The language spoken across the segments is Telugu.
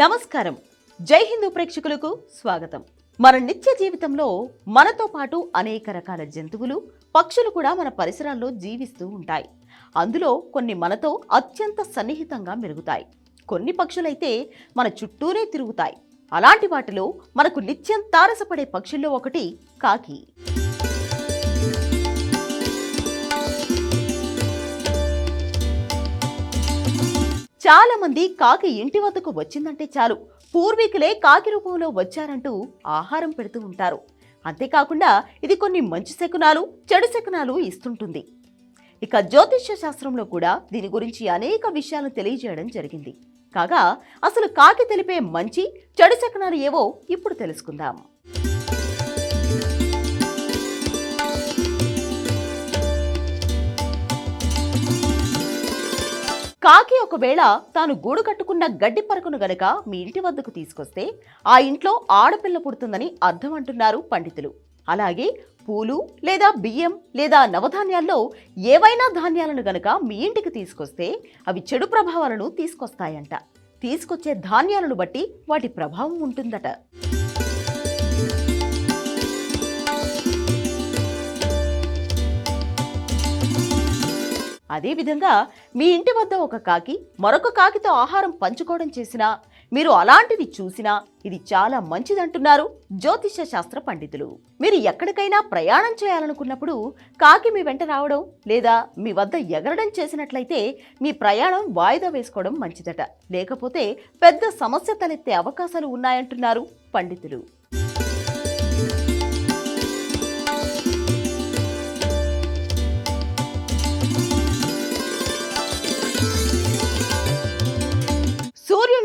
నమస్కారం. జై హిందూ ప్రేక్షకులకు స్వాగతం. మన నిత్య జీవితంలో మనతో పాటు అనేక రకాల జంతువులు పక్షులు కూడా మన పరిసరాల్లో జీవిస్తూ ఉంటాయి. అందులో కొన్ని మనతో అత్యంత సన్నిహితంగా మెరుగుతాయి కొన్ని పక్షులైతే మన చుట్టూనే తిరుగుతాయి. అలాంటి వాటిలో మనకు నిత్యం తారసపడే పక్షుల్లో ఒకటి కాకి. చాలా మంది కాకి ఇంటి వద్దకు వచ్చిందంటే చాలు. పూర్వీకులే కాకి రూపంలో వచ్చారంటూ ఆహారం పెడుతూ ఉంటారు. అంతేకాకుండా ఇది కొన్ని మంచి శకునాలు చెడు శకునాలు ఇస్తుంటుంది. ఇక జ్యోతిష్య శాస్త్రంలో కూడా దీని గురించి అనేక విషయాలు తెలియజేయడం జరిగింది. కాగా అసలు కాకి తెలిపే మంచి చెడు శకునాలు ఏవో ఇప్పుడు తెలుసుకుందాం. కాకి ఒకవేళ తాను గూడు కట్టుకున్న గడ్డి పరకును గనక మీ ఇంటి వద్దకు తీసుకొస్తే ఆ ఇంట్లో ఆడపిల్ల పుడుతుందని అర్థం అంటున్నారు పండితులు. అలాగే పూలు లేదా బియ్యం లేదా నవధాన్యాల్లో ఏవైనా ధాన్యాలను గనక మీ ఇంటికి తీసుకొస్తే అవి చెడు ప్రభావాలను తీసుకొస్తాయంట. తీసుకొచ్చే ధాన్యాలను బట్టి వాటి ప్రభావం ఉంటుందట. అదేవిధంగా మీ ఇంటి వద్ద ఒక కాకి మరొక కాకితో ఆహారం పంచుకోవడం చేసినా మీరు అలాంటిది చూసినా ఇది చాలా మంచిదంటున్నారు జ్యోతిష శాస్త్ర పండితులు. మీరు ఎక్కడికైనా ప్రయాణం చేయాలనుకున్నప్పుడు కాకి మీ వెంట రావడం లేదా మీ వద్ద ఎగరడం చేసినట్లయితే మీ ప్రయాణం వాయిదా వేసుకోవడం మంచిదట. లేకపోతే పెద్ద సమస్య తలెత్తే అవకాశాలు ఉన్నాయంటున్నారు పండితులు.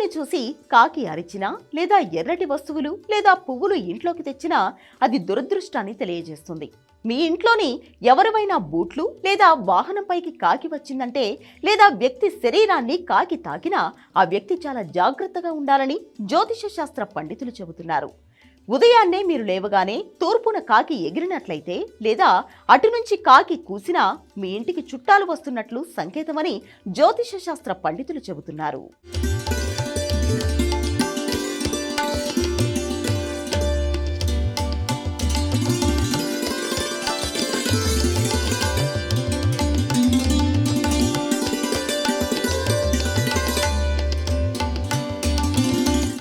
సూర్యుని చూసి కాకి అరిచినా లేదా ఎర్రటి వస్తువులు లేదా పువ్వులు ఇంట్లోకి తెచ్చినా అది దురదృష్టాన్ని తెలియజేస్తుంది. మీ ఇంట్లోని ఎవరివైనా బూట్లు లేదా వాహనంపైకి కాకి వచ్చిందంటే లేదా వ్యక్తి శరీరాన్ని కాకి తాకినా ఆ వ్యక్తి చాలా జాగ్రత్తగా ఉండాలని జ్యోతిష శాస్త్ర పండితులు చెబుతున్నారు. ఉదయాన్నే మీరు లేవగానే తూర్పున కాకి ఎగిరినట్లయితే లేదా అటు నుంచి కాకి కూసినా మీ ఇంటికి చుట్టాలు వస్తున్నట్లు సంకేతమని జ్యోతిష శాస్త్ర పండితులు చెబుతున్నారు.